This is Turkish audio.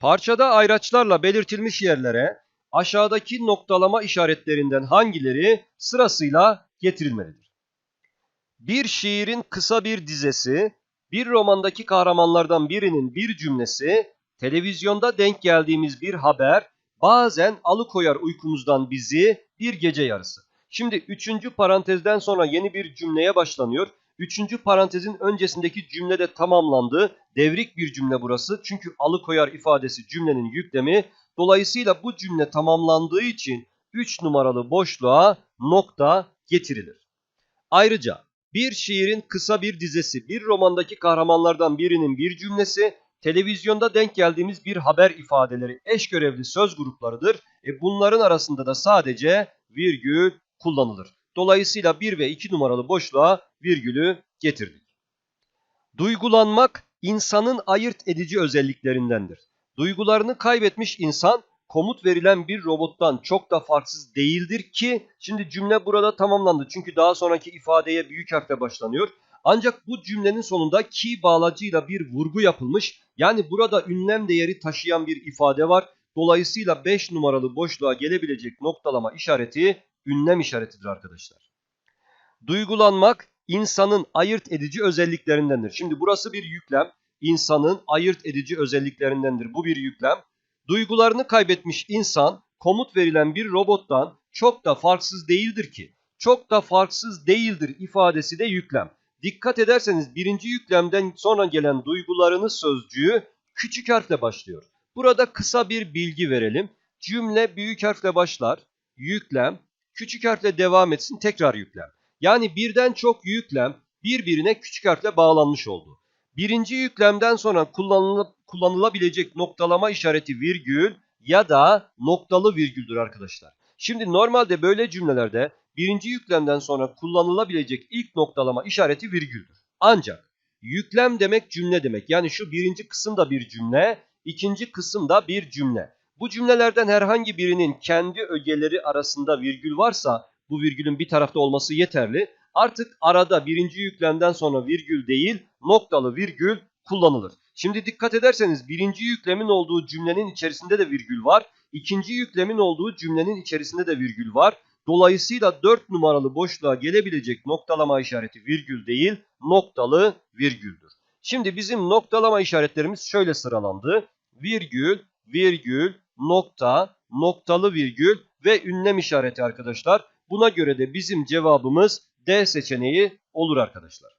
Parçada ayraçlarla belirtilmiş yerlere aşağıdaki noktalama işaretlerinden hangileri sırasıyla getirilmelidir? Bir şiirin kısa bir dizesi, bir romandaki kahramanlardan birinin bir cümlesi, televizyonda denk geldiğimiz bir haber, bazen alıkoyar uykumuzdan bizi bir gece yarısı. Şimdi üçüncü parantezden sonra yeni bir cümleye başlanıyor. Üçüncü parantezin öncesindeki cümle de tamamlandı. Devrik bir cümle burası. Çünkü alıkoyar ifadesi cümlenin yüklemi. Dolayısıyla bu cümle tamamlandığı için 3 numaralı boşluğa nokta getirilir. Ayrıca bir şiirin kısa bir dizesi, bir romandaki kahramanlardan birinin bir cümlesi, televizyonda denk geldiğimiz bir haber ifadeleri eş görevli söz gruplarıdır. E bunların arasında da sadece virgül kullanılır. Dolayısıyla 1 ve 2 numaralı boşluğa virgülü getirdik. Duygulanmak insanın ayırt edici özelliklerindendir. Duygularını kaybetmiş insan komut verilen bir robottan çok da farksız değildir ki şimdi cümle burada tamamlandı. Çünkü daha sonraki ifadeye büyük harfle başlanıyor. Ancak bu cümlenin sonunda ki bağlacıyla bir vurgu yapılmış. Yani burada ünlem değeri taşıyan bir ifade var. Dolayısıyla 5 numaralı boşluğa gelebilecek noktalama işareti ünlem işaretidir arkadaşlar. Duygulanmak insanın ayırt edici özelliklerindendir. Şimdi burası bir yüklem. İnsanın ayırt edici özelliklerindendir. Bu bir yüklem. Duygularını kaybetmiş insan komut verilen bir robottan çok da farksız değildir ki. Çok da farksız değildir ifadesi de yüklem. Dikkat ederseniz birinci yüklemden sonra gelen duygularını sözcüğü küçük harfle başlıyor. Burada kısa bir bilgi verelim. Cümle büyük harfle başlar. Yüklem. Küçük harfle devam etsin tekrar yüklem. Yani birden çok yüklem birbirine küçük harfle bağlanmış oldu. Birinci yüklemden sonra kullanılabilecek noktalama işareti virgül ya da noktalı virgüldür arkadaşlar. Şimdi normalde böyle cümlelerde birinci yüklemden sonra kullanılabilecek ilk noktalama işareti virgüldür. Ancak yüklem demek cümle demek. Yani şu birinci kısım da bir cümle, ikinci kısım da bir cümle. Bu cümlelerden herhangi birinin kendi ögeleri arasında virgül varsa bu virgülün bir tarafta olması yeterli. Artık arada birinci yüklemden sonra virgül değil noktalı virgül kullanılır. Şimdi dikkat ederseniz birinci yüklemin olduğu cümlenin içerisinde de virgül var. İkinci yüklemin olduğu cümlenin içerisinde de virgül var. Dolayısıyla 4 numaralı boşluğa gelebilecek noktalama işareti virgül değil noktalı virgüldür. Şimdi bizim noktalama işaretlerimiz şöyle sıralandı. Virgül, virgül, nokta, noktalı virgül ve ünlem işareti arkadaşlar. Buna göre de bizim cevabımız D seçeneği olur arkadaşlar.